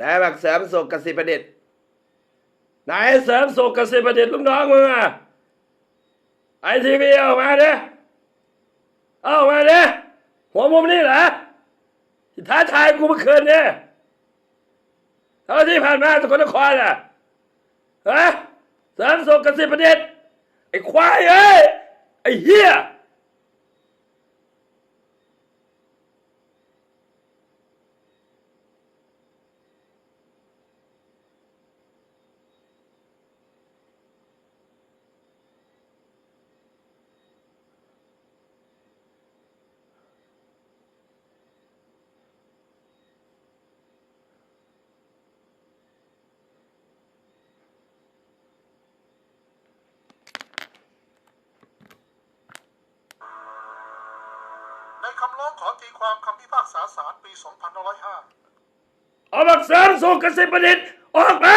นายบักเสริมสุขกสิประดิษฐ์นายเสริมสุขกสิประดิษฐ์ลูกน้องมึงอะไอทีวีเอามาเด้เอามาเด้หัวมุมนี่เหรอท้าทายกูเมื่อคืนเนี่ยเท่าที่ผ่านมาสกลนครอะฮะเสริมสุขกสิประดิษฐ์ไอ้ควายเอ้ยไอ้เหี้ย ขอตีความคำพิพากษาศาลปี 2505เอาบักเสริมสุขกสิประดิษฐ์ออกมา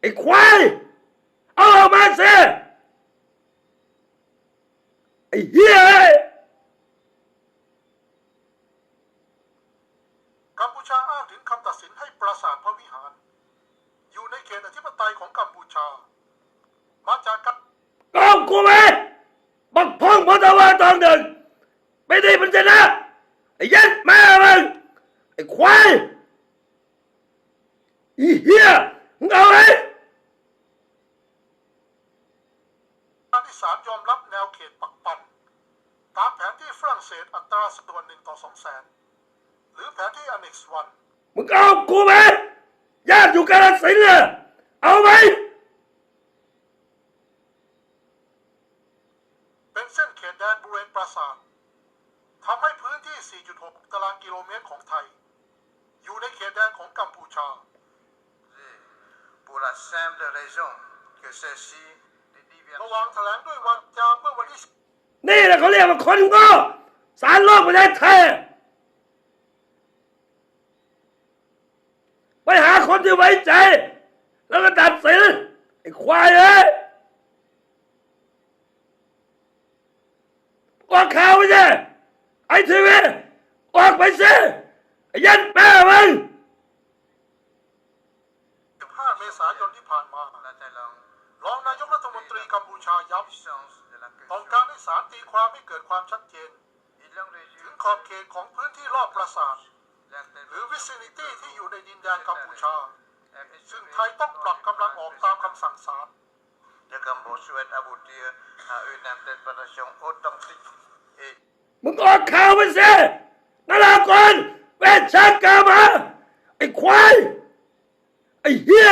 ไอ้ควาย เอาออกมาสิไอ้เหี้ยเอ้ยกัมพูชาอ้างถึงคำตัดสินให้ปราสาทพระวิหาร อยู่ในเขตอธิปไตยของกัมพูชา มาจากการกองกูไหมบักพงพทวาตองหนึ่ง ไม่ได้เป็นชนะไอ้ยันแม่มึงไอ้ควายไอ้เหี้ยมึงเอาไหมที่ศาลยอมรับแนวเขตปักปัน ตามแผนที่ฝรั่งเศสอัตราส่วนหนึ่งต่อสองแสนหรือแผนที่ Annex 1มึงเอากูไหมญาติอยู่กาลสินธุ์น่ะเอาไหม เป็นเส้นเขตแดนบริเวณปราสาท ทำให้พื้นที่ 4.6 ตารางกิโลเมตรของไทย อยู่ในเขตแดนของกัมพูชา pour la simple raison que ceci ne ระหว่างแถลงด้วยวาจาเมื่อวันที่นี่แหละเขาเรียกว่าคนโง่สารโลกประเทศไทยไปหาคนที่ไว้ใจ แล้วก็ตัดสินไอ้ควายเอ้ยออกข่าวไปสิ ไอทีวีออกไปสิไอ้ยันแม่มึง15 เมษายนที่ผ่านมา la talent รองนายกรัฐมนตรีกัมพูชาย้ puissance de la ำต้อง question. การให้ศาลตีความให้เกิดความชัดเจน Il en ถึง résulte ขอบเขตของพื้นที่รอบปราสาท หรือ l'intervention วิสินิตี้ที่อยู่ในดินแดนกัมพูชา est ซึ่งไทยต้องปรับกำลังออกตามคำสั่งศาล Le Cambodge souhaite aboutir à une interprétation authentique et มึงออกข่าวไปสินารากรเวชชากามาไอ้ควายไอ้เหี้ย